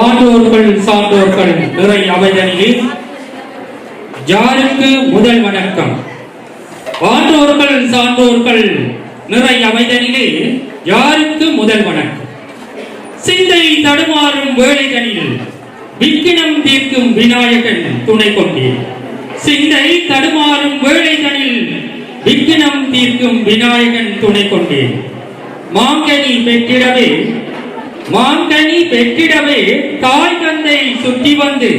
ஆண்டோர்கள் சான்றோர்கள் நிறை அவைதனில் யாருக்கு முதல் வணக்கம். ஆண்டோர்கள் சான்றோர்கள் நிறை அமைதனிலே யாருக்கு முதல் வணக்கம். சிந்தை தடுமாறும் வேலைதனில் விக்கினம் தீர்க்கும் விநாயகன் துணை கொண்டீர். சிந்தை தடுமாறும் வேலைதனில் விக்கினம் தீர்க்கும் விநாயகன் துணை கொண்டீர். மாங்கனி பெற்றிடவே மாங்கனி பெற்றிடவே தாய் தந்தை சுற்றி வந்து.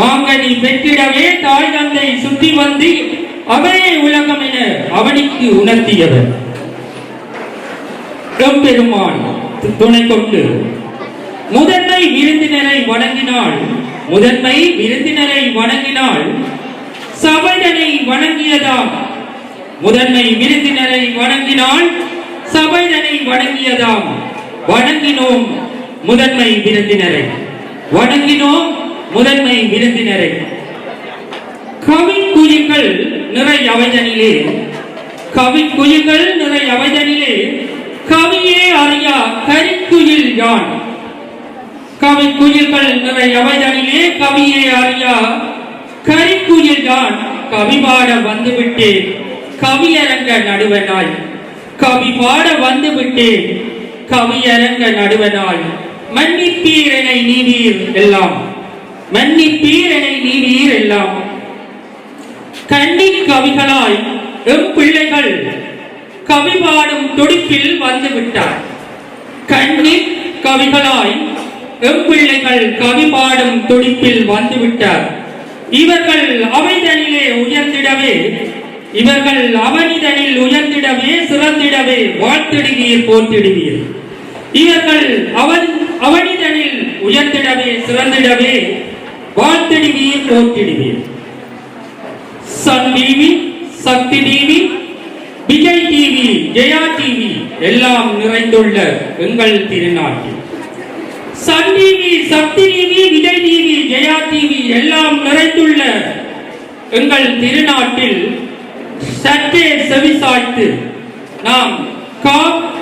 மாங்கனி பெற்றிடவே தாய் தந்தை சுற்றி வந்து அவனே உலகம் என அவனுக்கு உணர்த்தியவர். பெருமான் துணை கொண்டு முதன்மை விருந்தினரை வணங்கினாள் முதன்மை விருந்தினரை வணங்கினாள் சபைதனை வணங்கியதாம். முதன்மை விருந்தினரை வணங்கினாள் சபைதனை வணங்கியதாம். வணங்கினோம் முதன்மை விருந்தினரை. வணங்கினோம் முதன்மை விருந்தினரை. கவிக்குயில்கள் நிறை அவைதனிலே கவிக்குயில்கள் நிறை அவைதனிலே கவியே அறியா கரிக்குயில் யான். கவிக்குயில்கள் நிறை அவைதனிலே கவியே அறியா கரிக்குயில் யான். கவி பாட வந்துவிட்டேன். கவியரங்க நடுவனாய். கவி பாட வந்துவிட்டேன். கவியரங்க நடுவனாய் மன்னிப்பீரனை நீவீர் எல்லாம். மன்னிப்பீரனை நீவீர் எல்லாம். கண்ணி கவிகளாய் எம் பிள்ளைகள் கவி பாடும் துடிப்பில் வந்து விட்டார். கண்ணி கவிகளாய் எம் பிள்ளைகள் கவி பாடும் துடிப்பில் வந்து விட்டார். இவர்கள் அவைதனிலே உயர்ந்திடவே இவர்கள் அவனிதனில் உயர்ந்திடவே சிறந்திடவே வாழ்த்திடுவீர் போற்றிடுவீர். இவர்கள் அவன் அவனிதனில் உயர்ந்திடவே சிறந்திடவே வாழ்த்திடுவீர் போற்றிடுவீர். Sun TV Sakthi TV Vijay TV Jaya TV எல்லாம் நிறைந்துள்ள எங்கள் திருநாட்டில். Sun TV Sakthi TV Vijay TV Jaya TV எல்லாம் நிறைந்துள்ள எங்கள் திருநாட்டில் சற்றே செவிசாய்த்து நாம்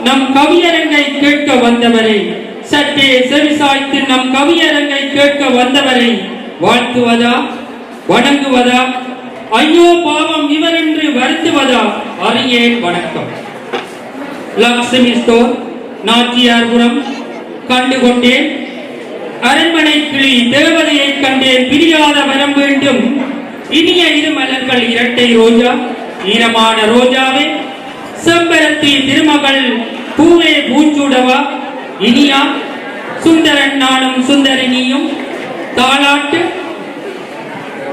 நம் கவியரங்கை கேட்க வந்தவரை. சற்றே செவிசாய்த்து நம் கவியரங்கை கேட்க வந்தவரை. வாழ்த்துவதா? வணங்குவதா? ஐயோ பாவம் இவர் என்று வருத்துவதா? அறியே வணக்கம். லக்ஷ்மி ஸ்டோர் நாச்சியார்புரம் கண்டுகொண்டேன். அரண்மனை கிளி தேவதையை கண்டேன். பிரியாத வரம் வேண்டும். இனிய இரு மலர்கள் இரட்டை ரோஜா. ஈரமான ரோஜாவே செம்பரத்தி திருமகள் பூவே பூஞ்சூடவா? இனியா சுந்தரன் நானும் சுந்தரினியும் தாளாட்டு.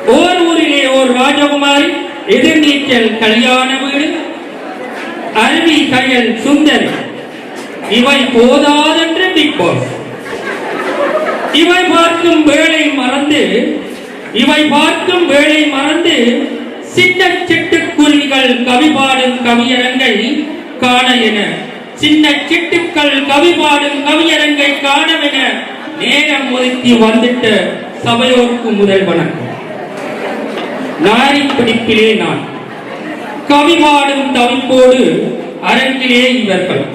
ஓர் ஊரிலே ஓர் ராஜகுமாரி எதிர்நீச்சல் கல்யாண வீடு. அருவி கையல் சுந்தரி. இவை போதாதென்று பிக் பாஸ் இவை பார்க்கும் வேலை மறந்து இவை பார்க்கும் வேலை மறந்து சின்ன சிட்டுக்குருவிகள் கவி பாடும் கவியரங்கை காண என. சின்ன சிட்டுக்கள் கவி பாடும் கவியரங்கை காணவென நேரம் ஒதுக்கி வந்துட்ட சபையோருக்கு முதல் வணக்கம். நாரி பிடிப்பிலே நான். கவி பாடும் தவிப்போடு அரங்கிலே இவர்கள்.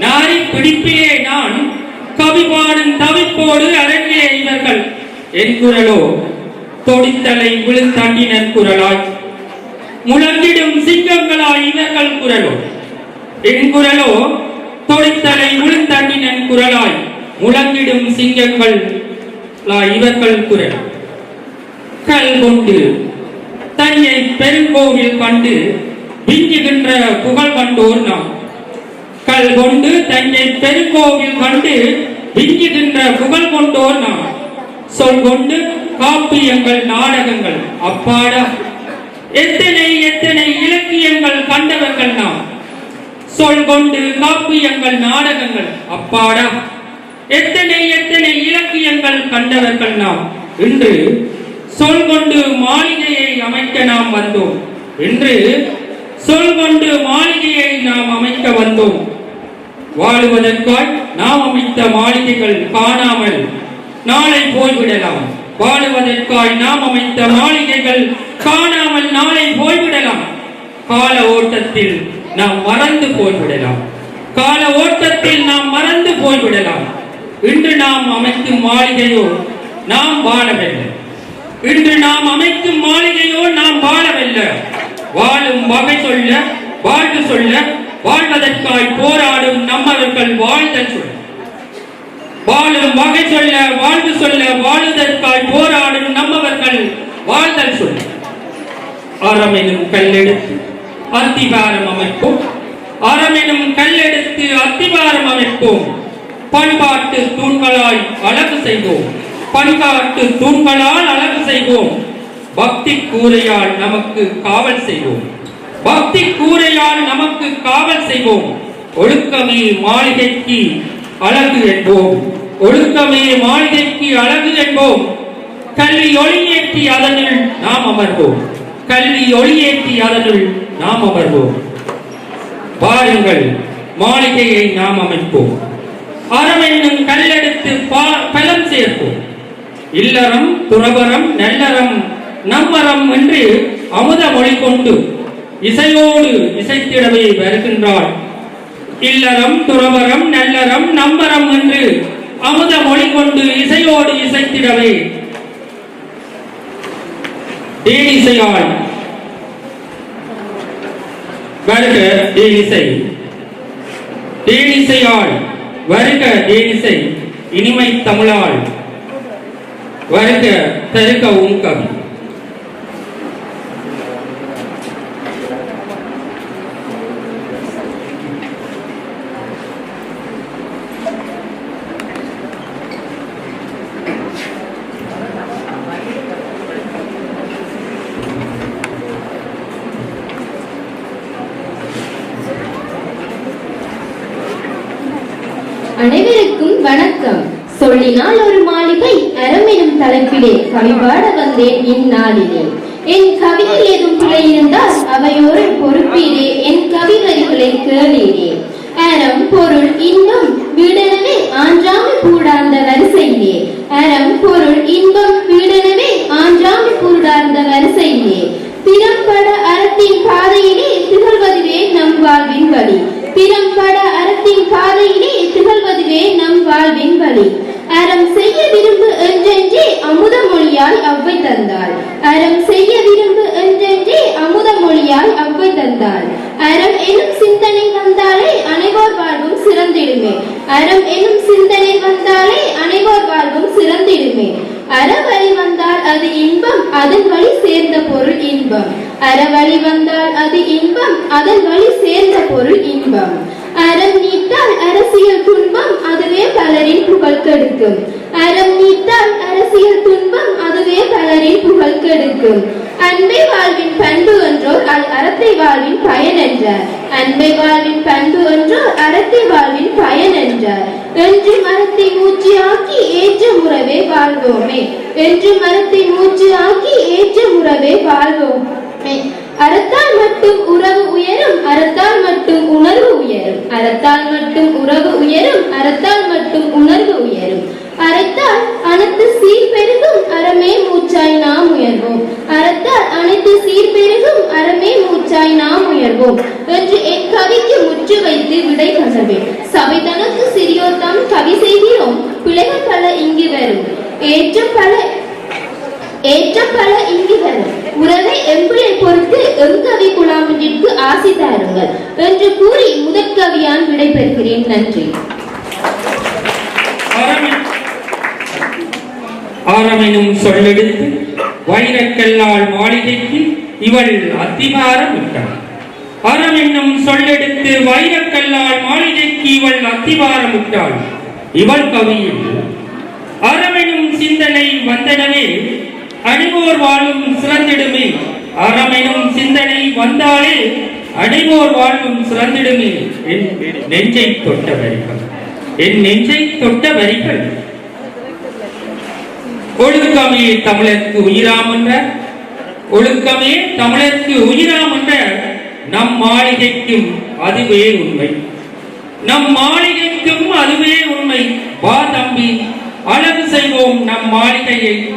நாரி பிடிப்பிலே நான் கவி பாடும் தவிப்போடு அரங்கிலே இவர்கள். என் குரலோ தொடித்தலை விழுந்தாண்டினர் குரலாய். முழங்கிடும் சிங்கங்களாய் இவர்கள் குரலோ. என் குரலோ தொடித்தலை விழுந்தாண்டினன் குரலாய் முழங்கிடும் சிங்கங்கள் இவர்கள் குரல். கல் கொண்டு தன்னை பெருங்கோவில் கண்டு விஞ்சுகின்ற புகழ் கண்டோர் நாம். கல் கொண்டு தன்னை பெருங்கோவில் கண்டு விஞ்சுகின்ற புகழ் கொண்டோர் நாம். சொல் கொண்டு காப்பியங்கள் நாடகங்கள் அப்பாடா. எத்தனை எத்தனை இலக்கியங்கள் கண்டவர்கள் நாம்? சொல் கொண்டு காப்பியங்கள் நாடகங்கள். அப்பாடா. எத்தனை எத்தனை இலக்கியங்கள் கண்டவர்கள் நாம்? இன்று சொல் கொண்டு மாளிகையை அமைக்க நாம் வந்தோம். என்று சொல் கொண்டு மாளிகையை நாம் அமைக்க வந்தோம். வாழுவதற்காய் நாம் அமைத்த மாளிகைகள் காணாமல் நாளை போய்விடலாம். வாழுவதற்காய் நாம் அமைத்த மாளிகைகள் காணாமல் நாளை போய்விடலாம். கால ஓட்டத்தில் நாம் மறந்து போய்விடலாம். கால ஓட்டத்தில் நாம் மறந்து போய்விடலாம். இன்று நாம் அமைக்கும் மாளிகையோ நாம் வாழவில்லை. இன்று நாம் அமைக்கும் மாளிகையோ நாம் வாழவில்லை. வாழும் வகை சொல்ல வாழ்வு சொல்ல வாழ்வதற்காய் போராடும் நம்மவர்கள் வாழ்தல் சொல்ல. வாழும் வகை சொல்ல வாழ்ந்து சொல்ல வாழுதற்காய் போராடும் நம்மவர்கள். வாழ்தல் சொல்ல அறமெனும் கல்லெடுத்து அத்திவாரம் அமைப்போம். அறமெனும் கல்லெடுத்து அத்திவாரம் அமைப்போம். பண்பாட்டு தூண்களாய் அழகு செய்வோம். பண்பாட்டு தூண்களால் அழகு செய்வோம். பக்தி கூரையால் நமக்கு காவல் செய்வோம். பக்தி கூரையால் நமக்கு காவல் செய்வோம். ஒழுக்கமே மாளிகைக்கு அழகு என்போம். ஒழுக்கமே மாளிகைக்கு அழகு என்போம். கல்வி ஒளியேற்றி அதனுள் நாம் அமர்வோம். கல்வி ஒளியேற்றி அதனுள் நாம் அமர்வோம். பாருங்கள் மாளிகையை நாம் அமைப்போம். அறம் என்னும் கல்லெடுத்து பலம் சேர்ப்போம். இல்லறம் துறவரம் நல்லறம் நம்மறம் என்று அமுத மொழி கொண்டு இசையோடு இசைத்திடவே வருகின்றாள். இல்லறம் துறவரம் நல்லறம் நம்பரம் என்று அமுத மொழி கொண்டு இசையோடு இசைத்திடவே தேனிசையாய் வருக தேனிசை தேனிசையாள் வருக தேனிசை இனிமை தமிழாள். வருக தருக உன் கவி அனைவருக்கும் வணக்கம். சொல்லினால் ஒரு மாளிகை அறமெனும் தலைப்பிலே கவிபாட வந்தேன் இந்நாளிலே என் கவியில் ஏதும் பிழை இருந்தால் அவையோடு பொறுப்பீரே என் கவி வரிகளை கேளீரே. அறம் பொருள் இன்னும் வீடனவே ஆன்றாமை கூடார்ந்த வரிசையிலே. அறம் பொருள் இன்பம் வீடனவே ஆன்றாமை கூடார்ந்த வரிசையிலே. திறம்பட அறத்தின் பாதையிலே திகழ்வதுவே நம் வாழ்வின் வழி. திறம்பட அதன் பாதையிலே திகழ்வதுவே நம் வாழ்வின் வழி. அறம் செய்ய விரும்பு என்றென்றே அமுத மொழியால் அவ்வை தந்தாள். அறம் செய்ய விரும்பு என்றென்றே அமுத மொழியால் அவ்வை தந்தாள். அறம் எனும் சிந்தனை வந்தாலே அனைவோர் வாழ்வும் சிறந்திடுமே. அறம் எனும் சிந்தனை வந்தாலே அனைவோர் வாழ்வும் சிறந்திடுமே. அறவழி வந்தால் அது இன்பம் அதன் வழி சேர்ந்த பொருள் இன்பம். அறவழி வந்தால் அது இன்பம் அதன் வழி சேர்ந்த பொருள் இன்பம். அறம் நீத்தால் அரசியல் துன்பம் அதுவே பலரின் புகழ் கெடுக்கும் அறம் நீத்தால் அரசியல் துன்பம் அதுவே பலரின் புகழ் கெடுக்கும் அன்பை வாழ்வின் பண்பு என்றோர் அல் அறத்தை வாழ்வின் பயன் என்றார் அன்பை வாழ்வின் பண்பு ஒன்றோ அறத்தை வாழ்வின் பயன் என்றார் என்று மரத்தை மூச்சு ஆக்கி ஏற்ற முறவே வாழ்வோமே. என்று மரத்தை மூச்சு ஆக்கி ஏற்ற முறவே வாழ்வோமே. அறத்தால் மட்டும் உறவு உயரும் அறத்தால் மட்டும் உணர்வு உயரும். அறத்தால் மட்டும் உறவு உயரும் அறத்தால் மட்டும் உணர்வு உயரும். அறத்தால் அனைத்து சீர் பெருகும் அறமே மூச்சாய் நாம் உயர்வோம். அறத்தால் அனைத்து சீர் பெருகும் அறமே மூச்சாய் நாம் உயர்வோம். என்று என் கவிக்கு முற்று வைத்து விடை கசவே சபை தனக்கு சிறியோர் தாம் கவி செய்கிறோம் பிள்ளைகள் பல இங்கு வரும். ஏற்றம் பல ஏற்றம் பல இங்கு வரும் உறவை எம்பிளை பொறுத்து எங்கவி குழாமிற்கு ஆசி தாருங்கள் என்று கூறி முதற்கவியான் விடைபெறுகிறேன். நன்றி. ஆரமெனும் சொல்லெடுத்து வைரக்கல்லால் மாளிகைக்கு இவள் அத்திவாரம் விட்டாள் அறம் என்னும் சொல்லெடுத்து வைரக்கல்லால் மாளிகைக்கு இவள் அத்திவாரம் விட்டாள் இவள் கவியில் அறமெனும் சிந்தனை வந்தனவே அணிவோர் வாழும் சிறந்திடுமே. அறமெனும் சிந்தனை வந்தாலே அடிமோர் வாழ்வும் சிறந்திடுமே. என் நெஞ்சை தொட்ட வரிகள். என் நெஞ்சை தொட்ட வரிகள். ஒழுக்கமே தமிழருக்கு உயிராம் என்ற. ஒழுக்கமே தமிழருக்கு உயிராம் என்ற. நம் மாளிகைக்கும் அதுவே உண்மை. நம் மாளிகைக்கும் அதுவே உண்மை. வா தம்பி அழகு செய்வோம் நம் மாளிகையை.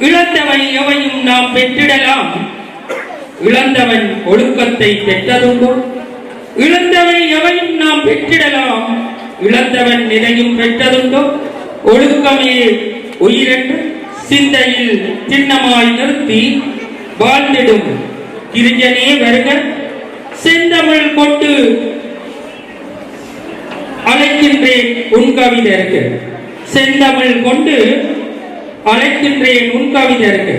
இழந்தவை எவையும் நாம் பெற்றிடலாம். இழந்தவன் ஒழுக்கத்தை பெற்றதுண்டோ? இழந்தவை எவையும் நாம் பெற்றிடலாம். இழந்தவன் நிலையும் பெற்றதுண்டோ? ஒழுக்கமே உயிரென்று சிந்தையில் சின்னமாய் நிறுத்தி வாழ்ந்திடும். கிரிஜனே வருக. செந்தமிழ் கொண்டு அழைக்கின்றேன் உன் கவிதருக்கு செந்தமிழ் கொண்டு அழைக்கின்றேன் உன் கவிதருக்கு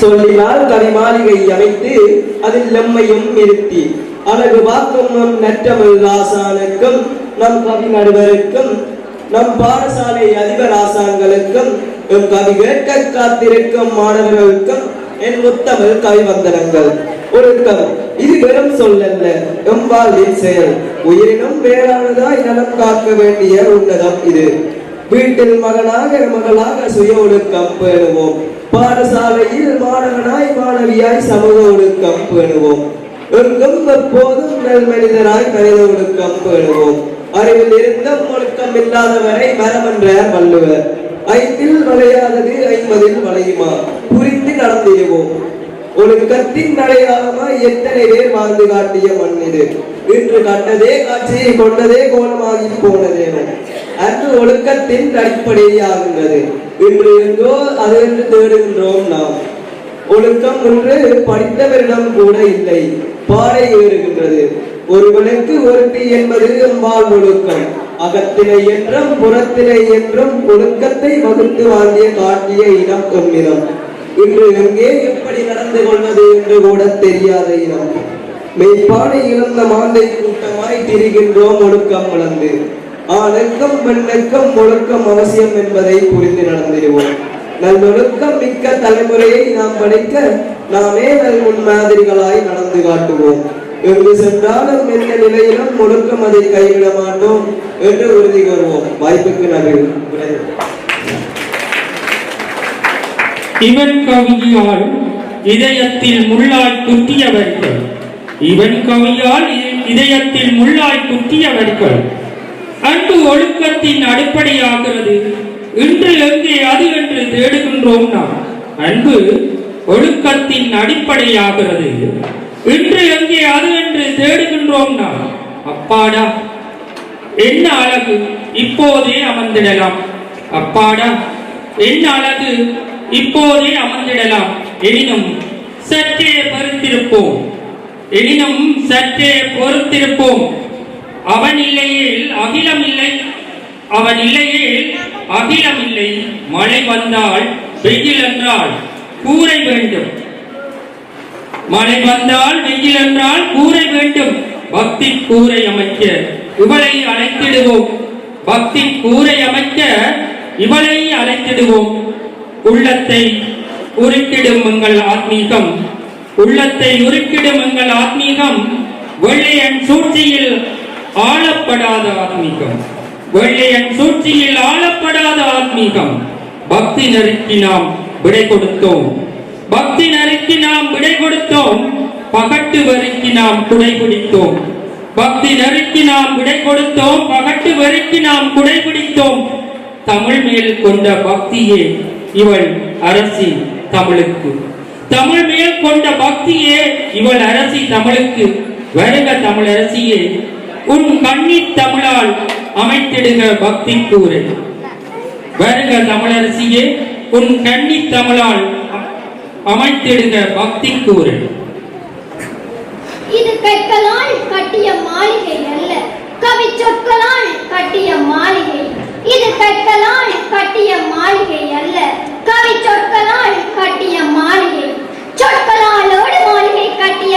சொல்லினால் கவி மாளிகை அமைத்து அதில் எம்மையும் நிறுத்தி அழகு பார்க்கும் நம் நற்றமிழ் ராசானுக்கும் நம் கவி நடுவருக்கும் நம் பாடசாலை அதிபர் ஆசான்களுக்கும் எம் கவி கேட்க காத்திருக்கும் மாணவர்களுக்கும் என் முத்தமிழ் கவி வந்தனங்கள் கவி. இது வெறும் சொல்லல்ல. எம் வாழ்வின் செயல். உயிரினும் வேளானதாய் நலம் காக்க வேண்டிய உன்னதம் இது. வீட்டில் மகனாக மகளாக சுய ஒழுக்கம் பேணுவோம் பாடசாலையில் மாணவனாய் மாணவியாய் சமூக ஒழுக்கம் பேணுவோம் எங்கும் எப்போதும் நல் மனிதராய் மனித ஒழுக்கம் பேணுவோம் அறிவில் இருந்தும் ஒழுக்கம் இல்லாதவரை மரம் வள்ளுவர். ஐந்தில் வளையாதது ஐம்பதில் வளையுமா? புரிந்து நடந்திடுவோம். ஒழுக்கத்தின் அடையாளமா எத்தனை பேர் வாழ்ந்து காட்டிய மண் இது இன்று கண்டதே காட்சியை கொண்டதே கோலமாகி போனதேனோ அன்று ஒழுக்கத்தின் அடிப்படையாகின்றது. இன்று எங்கோ அது என்று தேடுகின்றோம் நாம். ஒழுக்கம் ஒன்று படித்தவரிடம் கூட இல்லை. பாறை ஏறுகின்றது. ஒருவனுக்கு ஒருத்தி என்பது வாழ் ஒழுக்கம். அகத்திலே என்றும் புறத்திலே என்றும் ஒழுக்கத்தை வகுத்து வாங்கிய காட்டிய இனம் எம்மினம் இன்று எங்கே எப்படி நடந்து கொள்வது என்று கூட தெரியாத இனம் மெய்ப்பாடு இழந்த மாந்தை கூட்டமாய் திரிகின்றோம் ஒழுக்கம் வளர்ந்து. ஆணுக்கம் பெண்ணுக்கம் ஒழுக்கம் அவசியம் என்பதை புரிந்து நடந்திடுவோம். நல்லொழுக்கம் மிக்க தலைமுறையை நாம் படைக்க நாமே நல் முன்மாதிரிகளாய் நடந்து காட்டுவோம். எங்கு சென்றாலும் எந்த நிலையிலும் ஒழுக்கம் அதை கைவிட மாட்டோம் என்று உறுதி கூறுவோம். வாய்ப்புக்கு நன்றி. இவன் கவியால் இதயத்தில் முள்ளாய் குத்தியவர்கள். இவன் கவியால் இதயத்தில் முள்ளாய் குத்தியவர்கள். அன்பு ஒழுக்கத்தின் அடிப்படையாகிறது. இன்று எங்கே அது என்று தேடுகின்றோம் நாம். அன்பு ஒழுக்கத்தின் அடிப்படையாகிறது. இன்று எங்கே அது என்று தேடுகின்றோம் நாம். அப்பாடா என்ன அழகு இப்போதே அமர்ந்திடலாம். அப்பாடா என்ன அழகு இப்போதே அமர்ந்திடலாம். எனினும் சற்றே பொறுத்திருப்போம். எனினும் சற்றே பொறுத்திருப்போம். அவன் இல்லையில் அகிலம் இல்லை அவன் இல்லையில் அகிலம் இல்லை மழை வந்தால் வெயில் என்றால் கூரை வேண்டும். மழை வந்தால் வெயில் என்றால் கூரை வேண்டும். பக்தி கூரை அமைக்க இவளை அழைத்திடுவோம். பக்தி கூரை அமைக்க இவளை அழைத்திடுவோம். உள்ளத்தை உருக்கிடும் எங்கள் ஆத்மீகம். உள்ளத்தை உருக்கிடும் எங்கள் ஆத்மீகம். வெள்ளையன் சூழ்ச்சியில் ஆளப்படாத ஆத்மீகம். வெள்ளையன் சூழ்ச்சியில் ஆளப்படாத ஆத்மீகம். பக்தி நெருக்கி நாம் விடை கொடுத்தோம். பக்தி நெருக்கி நாம் விடை கொடுத்தோம். பகட்டு வரிக்கு நாம் குடை பிடித்தோம். பக்தி நெருக்கி நாம் விடை கொடுத்தோம். பகட்டு வரிக்கு நாம் குடை பிடித்தோம். தமிழ் மேல் கொண்ட பக்தியே இவள் அரசி தமிழுக்கு. தமிழ் மேல் கொண்ட பக்தியே இவள் அரசி தமிழுக்கு. வருக தமிழ் அரசியே உன் கண்ணீர் தமிழால் அமைத்திடுக பக்தி கூறு வருக தமிழரசியே உன் கன்னி தமிழால் அ- அமைத்திடுக பக்தி கூறு இது கற்களால் கட்டிய மாளிகை அல்ல கவி சொற்களால் கட்டிய மாளிகை. இது கற்களால் கட்டிய மாளிகை அல்ல. கவி சொற்களால் கட்டிய மாளிகை. சொற்களாலோடு மாளிகை கட்டிய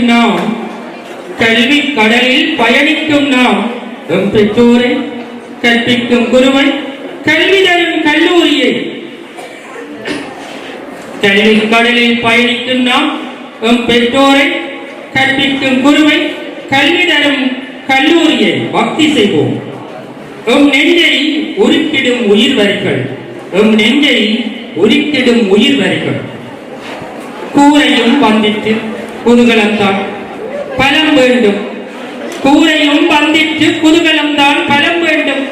கடலில் நாம் கல்வி கடலில் பயணிக்கும் நாம். எம் பெற்றோரை கற்பிக்கும் குருவன் கல்வி தரும் கல்லூரியை கல்வி கடலில் பயணிக்கும் நாம் எம் பெற்றோரை கற்பிக்கும் குருவை கல்வி தரும் கல்லூரியை பக்தி செய்வோம். எம் நெஞ்சை உருக்கிடும் உயிர் வரிகள் எம் நெஞ்சை உருக்கிடும் உயிர் வரிகள். கூரையும் வந்திட்டு குதூகலம்தான். பலம் வேண்டும். கூரையும் வந்திட்டு குதூகலம்தான் பலம் வேண்டும்.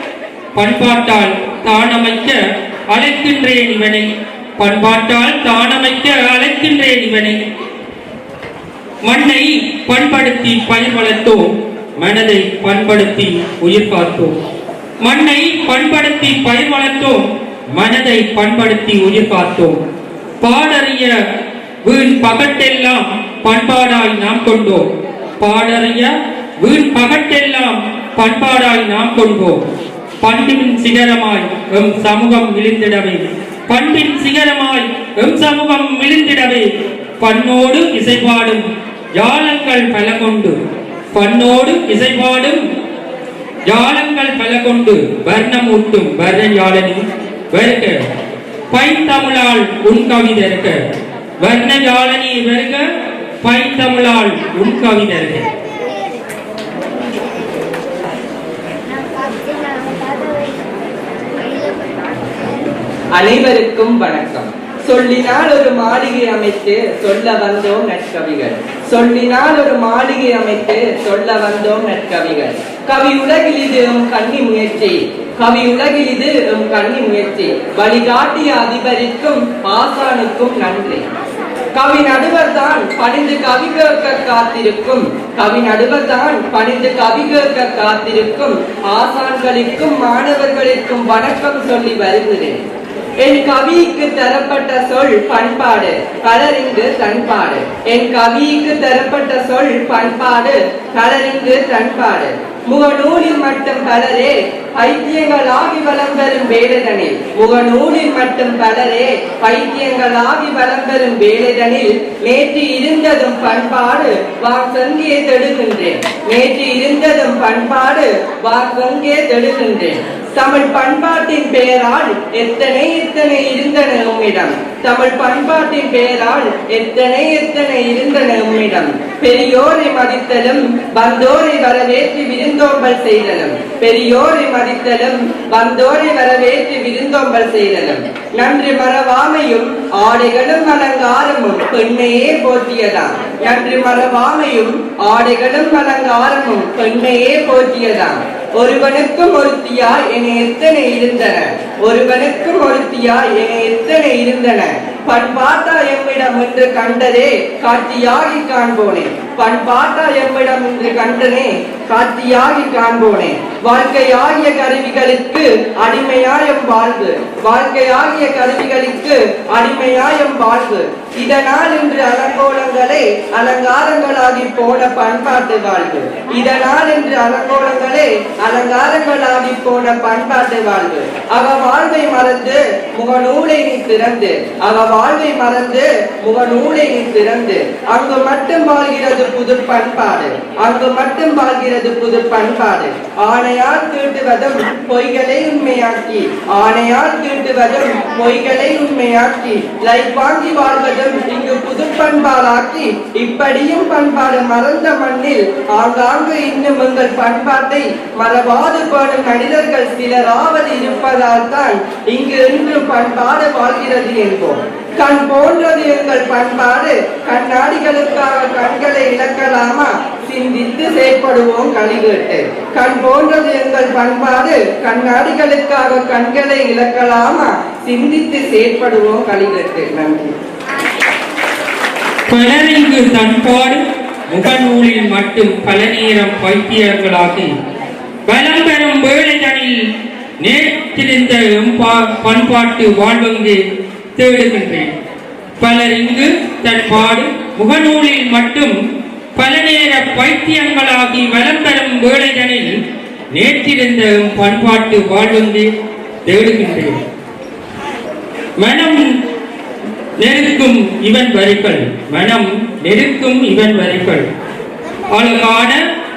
பண்பாட்டால் தானமைக்க அழைக்கின்றேன் இவனை. பண்பாட்டால் தானமைக்க அழைக்கின்றேன் இவனை. மண்ணை பண்படுத்தி பயிர் வளர்த்தோம். மனதை பண்படுத்தி உயிர் பார்த்தோம் மண்ணை பண்படுத்தி பயிர் வளர்த்தோம். மனதை பண்படுத்தி உயிர் பார்த்தோம் பாடறிய வீண் பகட்டெல்லாம் பண்பாடாய் நாம் கொண்டோம். பாடறிய வீண் பகட்டெல்லாம் பண்பாடாய் நாம் கொண்டோம். பண்பின் சிகரமாய் எம் சமூகம் விழுந்திடவே. பண்பின் சிகரமாய் எம் சமூகம் விழுந்திடவே. பண்ணோடு இசைபாடும் ஜாலங்கள் பல கொண்டு பண்ணோடு இசைப்பாடும் ஜாலங்கள் பல கொண்டு வர்ணம் ஊட்டும் வர்ண ஜாலனி வருக. பைந்தமிழால் உன் கவிதை இருக்க வர்ண ஜாலனி வருக. பைந்தமிழால் உன் கவிதை அனைவருக்கும் வணக்கம். சொல்லினால் ஒரு மாளிகை அமைத்து சொல்ல வந்தோம் நற்கவிகள். சொல்லினால் ஒரு மாளிகை அமைத்து சொல்ல வந்தோம் நற்கவிகள். கவி உலகில் இது எம் கன்னி முயற்சி. கவி உலகில் இது எம் கன்னி முயற்சி. வழிகாட்டிய அதிபருக்கும் ஆசானுக்கும் நன்றி. கவி நடுவர் தான் பணிந்து கவி கேட்க காத்திருக்கும். கவி நடுவர் தான் பணிந்து கவி கேட்க காத்திருக்கும். ஆசான்களுக்கும் மாணவர்களுக்கும் வணக்கம் சொல்லி வருகிறேன். என் கவிக்கு தரப்பட்ட சொல் பண்பாடு. கலரிங்கு தன்பாடு என் கவிக்கு தரப்பட்ட சொல் பண்பாடு. கலரிங்கு தன்பாடு முகநூலில் மட்டும் பலரே பைத்தியங்களாகி வலம் பெறும் வேலைதனில். முகநூலில் மட்டும் பலரே பைத்தியங்களாகி வலம் பெறும் வேலைதனில். நேற்று இருந்ததும் பண்பாடு வாக்கங்கே தெடுகின்றேன். நேற்று இருந்ததும் பண்பாடு வாக்கங்கே தெடுகின்றேன். தமிழ் பண்பாட்டின் பெயரால் எத்தனை எத்தனை இருந்தன உம்மிடம்? தமிழ் பண்பாட்டின் பெயரால் எத்தனை எத்தனை இருந்தன உம்மிடம்? பெரியோரை மதித்தலும் வந்தோரை வரவேற்று விருந்தோம்பல் செய்தலும். பெரியோரை மதித்தலும் வந்தோரை வரவேற்று விருந்தோம்பல் செய்தலும். நன்றி மறவாமையும் ஆடைகளும் அலங்காரமும் பெண்ணையே போற்றியதாம் நன்றி மறவாமையும் ஆடைகளும் அலங்காரமும் பெண்ணையே போற்றியதாம் ஒருவனுக்கும் ஒருத்தியாய் என எத்தனை இருந்தன? ஒருவனுக்கும் ஒருத்தியாய் என எத்தனை இருந்தன? பண்பாட்டா எம்மிடம் என்று கண்டதே காட்சியாகி காண்போனே. பண்பாட்டா எம்மிடம் என்று கண்டனே காட்சியாகி காண்போனே. வாழ்க்கையாகிய கருவிகளுக்கு அடிமையாயம் வாழ்வு. வாழ்க்கையாகிய கருவிகளுக்கு அடிமையாயம் வாழ்வு. இதனால் இன்று அலங்கோலங்களே அலங்காரங்களாகி போன பண்பாட்டு வாழ்வு. இதனால் இன்று அலங்கோலங்களே அலங்காரங்களாகி போன பண்பாட்டு வாழ்வு. அவ வாழ்வை மறந்து முகநூலை நீ திறந்து அவ வாழ்வை மறந்து முகநூலை திறந்து அங்கு மட்டும் வாழ்கிறது புது பண்பாடு. அங்கு மட்டும் வாழ்கிறது புது பண்பாடு. ஆணையால் தீட்டுவதும் பொய்களை உண்மையாக்கி ஆணையால் தீட்டுவதும் பொய்களை உண்மையாக்கி லைஃப் வாங்கி வாழ்வதும் இங்கு புது பண்பாடாக்கி இப்படியும் பண்பாடு மறந்த மண்ணில் ஆங்காங்கு இன்னும் உங்கள் பண்பாட்டை மறவாது பாடும் மனிதர்கள் சிலராவது இருப்பதால் தான் இங்கு இன்று பண்பாடு வாழ்கிறது என்போம். கண் போன்றது எங்கள் பண்பாடு. கண்ணாடிகளுக்காக கண்களை இழக்கலாமா? சிந்தித்து செயற்படுவோம் கலிகேட்டு கண் போன்றது எங்கள் பண்பாடு. கண்ணாடிகளுக்காக கண்களை இழக்கலாமா? சிந்தித்து செயற்படுவோம் கலிகேட்டு நன்றி. பலரிங்கு தன்பாடு முகநூலில் மட்டும் பல நேரம் பைத்தியர்களாகி பலம் பெறும் வேலைகளில் நேற்றிருந்த பண்பாட்டு வாழ்வங்கு தேடுகின்றேன் பலர் இங்கு தன் பாடு முகநூலில் மட்டும் பல நேர பைத்தியங்களாகி வலம் தரும் வேலைகளில் நேற்றிருந்த பண்பாட்டு வாழ்வந்து தேடுகின்றேன். மனம் நெருக்கும் இவன் வரிகள் மனம் நெருக்கும் இவன் வரிகள் அழகான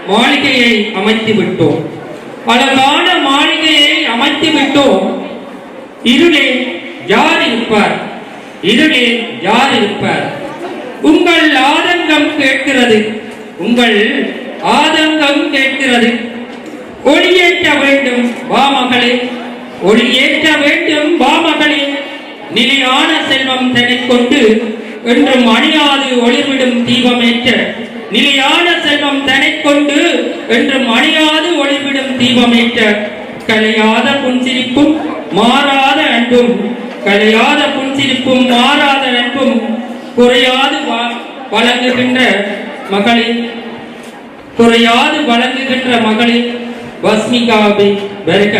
மாளிகையை அமைத்து விட்டோம். அழகான மாளிகையை அமைத்து விட்டோம். இருளே யார் இருப்பார் இருளே யார் இருப்பார் உங்கள் ஆதங்கம் கேட்கிறது. உங்கள் ஆதங்கம் கேட்கிறது. ஒளியேற்ற வேண்டும் வாமகளே ஒளியேற்ற வேண்டும் வாமகளே நிலையான செல்வம் தனைக் கொண்டு என்றும் அணியாது ஒளிவிடும் தீபமேற்ற. நிலையான செல்வம் தனைக் கொண்டு என்றும் அணியாது ஒளிவிடும் தீபமேற்ற. கலையாத புன்சிரிப்பும் மாறாத அன்பும் கலையாத புன்சிரிப்பும் மாறாத நட்பும் குறையாது வழங்குகின்ற மகளிர். குறையாது வழங்குகின்ற மகளிர் பஸ்மிகாவை வருக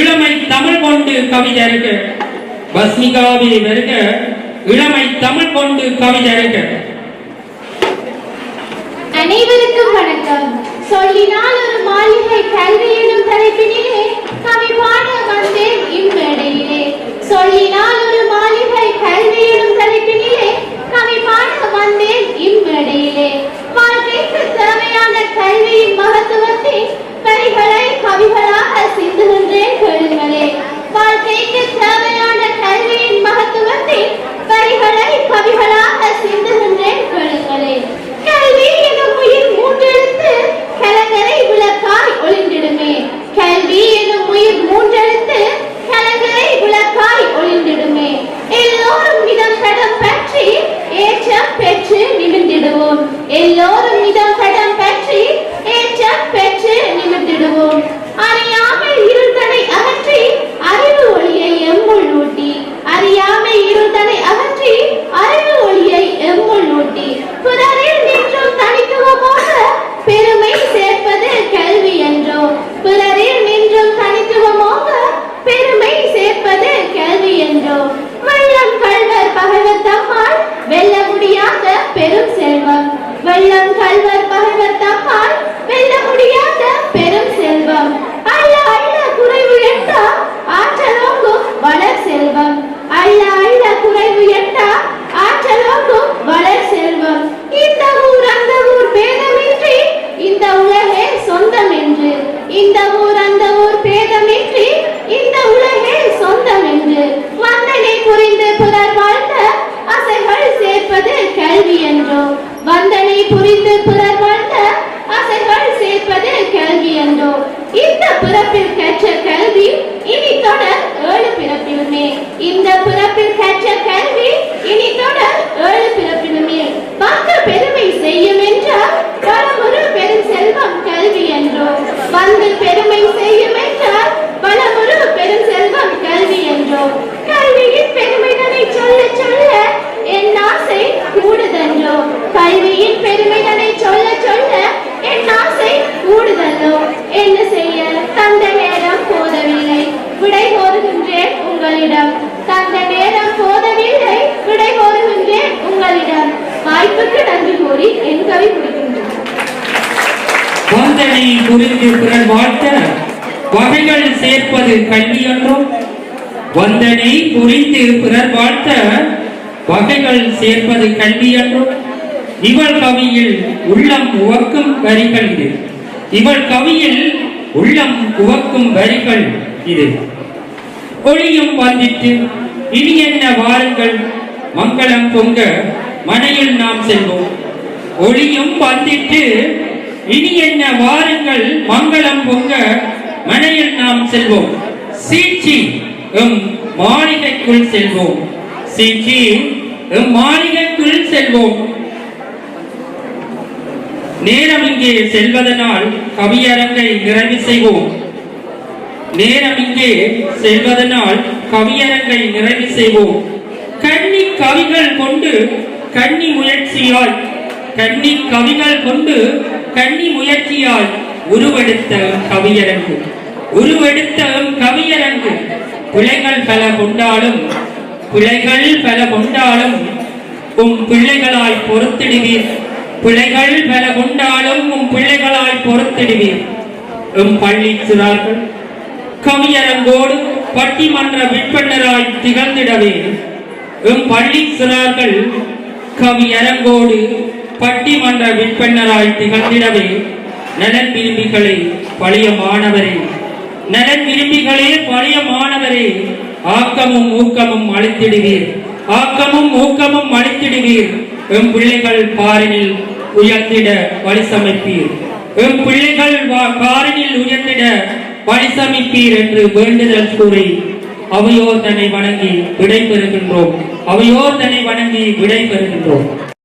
இளமை தமிழ் கொண்டு கவிதருக பஸ்மிகாவை வருக இளமை தமிழ் கொண்டு கவிதருக அனைவருக்கும் வணக்கம். சொல்லினால் ஒரு மாளிகை கல்வி எனும் தலைப்பினிலே கவி பாட வந்தேன் இம்மேடையிலே. சொல்லினால் ஒரு மாளிகை கல்வி எனும் தலைப்பினிலே கவி பாட வந்தேன் இம்மேடையிலே. வாழ்க்கைக்கு தேவையான கல்வியின் மகத்துவத்தை வகைகள் சேர்ப்பது கல்வியன்றோ? இவள் கவியில் உள்ளம் உவக்கும் வரிகள் இது. இவள் கவியில் உள்ளம் உவக்கும் வரிகள் இது. ஒளியும் வந்திட்டு இனி என்ன வாருங்கள்? மங்களம் பொங்க மனையில் நாம் செல்வோம். ஒளியும் வந்திட்டு இனி என்ன வாருங்கள்? மங்களம் பொங்க மனையில் நாம் செல்வோம். சீச்சி எம் மாளிகைக்குள் செல்வோம். சீச்சி மாளிகைக்குள் செல்வோம். நேரம் இங்கே செல்வதனால் கவியரங்கை நிறைவு செய்வோம். நேரம் இங்கே செல்வதனால் கவியரங்கை நிறைவு செய்வோம். கன்னி கவிகள் கொண்டு கன்னி முயற்சியால் கன்னி கவிகள் கொண்டு கன்னி முயற்சியால் உருவெடுத்த கவியரங்கு. உருவெடுத்த கவியரங்கு. பிள்ளைகள் பல கொண்டாலும் பிழைகள் பல கொண்டாலும் உம் பிள்ளைகளாய் பொறுத்திடுவீர். பிழைகள் பல கொண்டாலும் உம் பிள்ளைகளாய் பொறுத்திடுவீர். எம் பள்ளி சிறார்கள் கவியரங்கோடு பட்டிமன்ற விற்பனராய் திகழ்ந்திடவே எம் பள்ளி சிறார்கள் கவியரங்கோடு பட்டிமன்ற விற்பனராய் திகழ்ந்திடவே. நலன் விரும்பிகளே பழைய மாணவரே நலன் விரும்பிகளே பழைய மாணவரே ஆக்கமும் ஊக்கமும் அளித்திடுவீர். ஆக்கமும் ஊக்கமும் அளித்திடுவீர். எம் பிள்ளைகள் பாரினில் உயர்த்திட வழிசமைப்பீர் எம் பிள்ளைகள் வா- பாரினில் உயர்த்திட வழிசமைப்பீர் என்று வேண்டுதல் கூறி அவையோர் தன்னை வணங்கி விடை பெறுகின்றோம் அவையோர் தன்னை வணங்கி விடை பெறுகின்றோம்